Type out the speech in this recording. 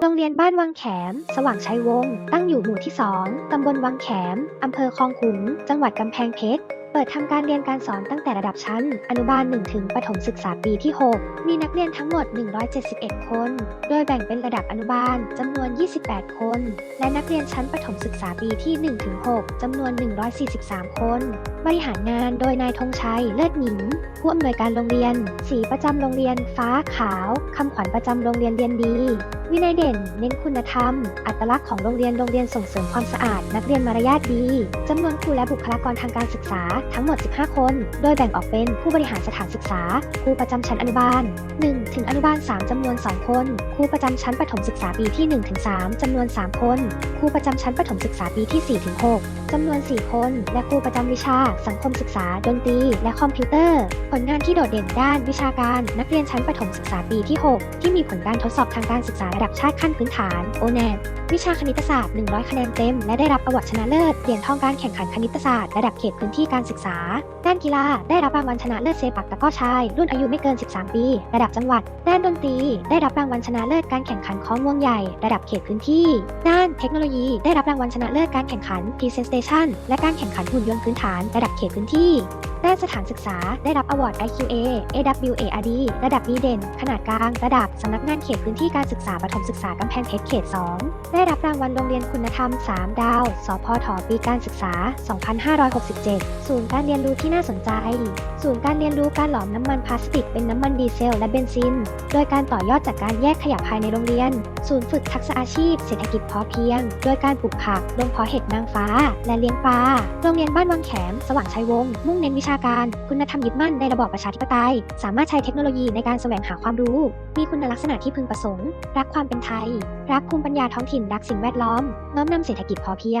โรงเรียนบ้านวังแขม สว่างชัยวงศ์ตั้งอยู่หมู่ที่ 2 ตำบลวังแขม อำเภอคลองขุง จังหวัดกำแพงเพชร เปิดทำการเรียนการสอนตั้งแต่ระดับชั้น อนุบาล 1 ถึงประถมศึกษาปีที่ 6 มีนักเรียนทั้งหมด 171 คน โดยแบ่งเป็นระดับอนุบาลจำนวน 28 คน และนักเรียนชั้นประถมศึกษาปีที่ 1 ถึง 6จำนวน 143 คน บริหารงานโดยนายธงชัย เลิศหญิงผู้อำนวยการโรงเรียน สีประจำโรงเรียน ฟ้าขาวคำขวัญประจำโรงเรียนเรียนดี วินัยเด่น เน้นคุณธรรม อัตลักษณ์ของโรงเรียนโรงเรียนส่งเสริมความสะอาด นักเรียนมารยาทดีจำนวนครูและบุคลากรทางการศึกษาทั้งหมด 15 คน โดยแบ่งออกเป็นผู้บริหารสถานศึกษา ครูประจำชั้นอนุบาล 1 ถึงอนุบาล 3จำนวน 2 คน ครูประจำชั้นประถมศึกษาปีที่ 1 ถึง 3จำนวน 3 คน ครูประจำชั้นประถมศึกษาปีที่ 4 ถึง 6 จำนวน 4 คน และครูประจำวิชา สังคมศึกษา ดนตรี และคอมพิวเตอร์ ผลงานที่โดดเด่นด้านวิชาการ นักเรียนชั้นประถมศึกษาปีที่ 6 ที่มีผลการทดสอบทางการศึกษาระดับชาติขั้นพื้นฐาน o n e t วิชาคณิตศาสตร์ 100 คะแนนเต็ม และได้รับประวัชนะเลิศ เหรียญทองการแข่งขันคณิตศาสตร์ระดับเขตพื้นที่การศึกษา ด้านกีฬา ได้รับรางวัลชนะเลิศเซปักตะก้อชาย รุ่นอายุไม่เกิน 13 ปี ระดับจังหวัด ด้านดนตรี ได้รับรางวัลชนะเลิศการแข่งขันค้องวงใหญ่ ระดับเขตพื้นที่ ด้าน เทคโนโลยี ได้รับรางวัลชนะเลิศการแข่งขัน Presentation และการแข่งขันหุ่นยนต์พื้นฐาน ระดับเขตพื้นที่ด้านสถานศึกษา ได้รับอวอร์ด IQA AWARD ระดับดีเด่น ขนาดกลาง ระดับ สำนักงานเขตพื้นที่การศึกษาประถมศึกษากำแพงเพชรเขต 2 ได้รับรางวัลโรงเรียนคุณธรรม 3 ดาว สพทปีการศึกษา 2567 ศูนย์การเรียนรู้ที่น่าสนใจ ศูนย์การเรียนรู้การหลอมน้ำมันพลาสติกเป็นน้ำมันดีเซลและเบนซิน โดยการต่อยอดจากการแยกขยะภายในโรงเรียน ศูนย์ฝึกทักษะอาชีพ เศรษฐกิจพอเพียงโดยการปลูกผักลงเพาะเห็ดนางฟ้า และเลี้ยงปลา โรงเรียนบ้านวังแขม สว่างชัยวงศ์มุ่งเน้นวิชาการ คุณธรรมยึดมั่นในระบอบประชาธิปไตย สามารถใช้เทคโนโลยีในการแสวงหาความรู้ มีคุณลักษณะที่พึงประสงค์ รักความเป็นไทย รักภูมิปัญญาท้องถิ่น รักสิ่งแวดล้อม น้อมนำเศรษฐกิจพอเพียง